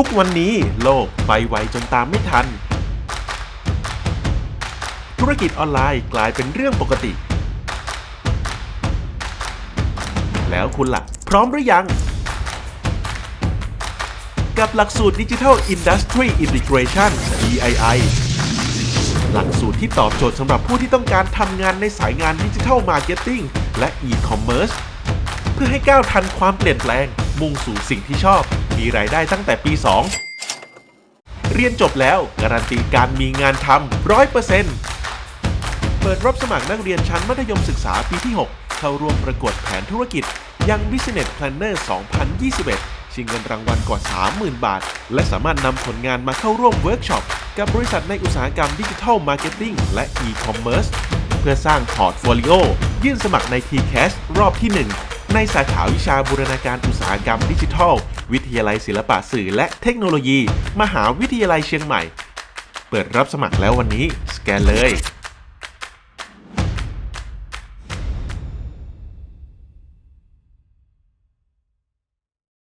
ทุกวันนี้โลกไปไวจนตามไม่ทัน ธุรกิจออนไลน์กลายเป็นเรื่องปกติ แล้วคุณล่ะ พร้อมหรือยัง กับหลักสูตร Digital Industry Integration DII หลักสูตรที่ตอบโจทย์สำหรับผู้ที่ต้องการทำงานในสายงานดิจิทัลมาร์เก็ตติ้งและ e-commerce เพื่อให้ก้าวทันความเปลี่ยนแปลง มุ่งสู่สิ่งที่ชอบ มีรายได้ตั้งแต่ปี 2 เรียนจบแล้วการันตีการมีงานทำร้อยเปอร์เซ็นต์เปิดรับสมัครนักเรียนชั้นมัธยมศึกษาปีที่ 6 เข้าร่วมประกวดแผนธุรกิจยัง Business Planner 2021 ชิงเงินรางวัลกว่า 30,000 บาท และสามารถนำผลงานมาเข้าร่วมเวิร์กช็อป กับบริษัทในอุตสาหกรรมดิจิทัลมาร์เก็ตติ้งและ e-commerce เพื่อสร้างพอร์ตโฟลิโอยื่นสมัครใน TCAS รอบที่ 1 ในสาขาวิชาบูรณาการอุตสาหกรรมดิจิทัล วิทยาลัยศิลปะสื่อและเทคโนโลยี มหาวิทยาลัยเชียงใหม่ เปิดรับสมัครแล้ววันนี้ สแกนเลย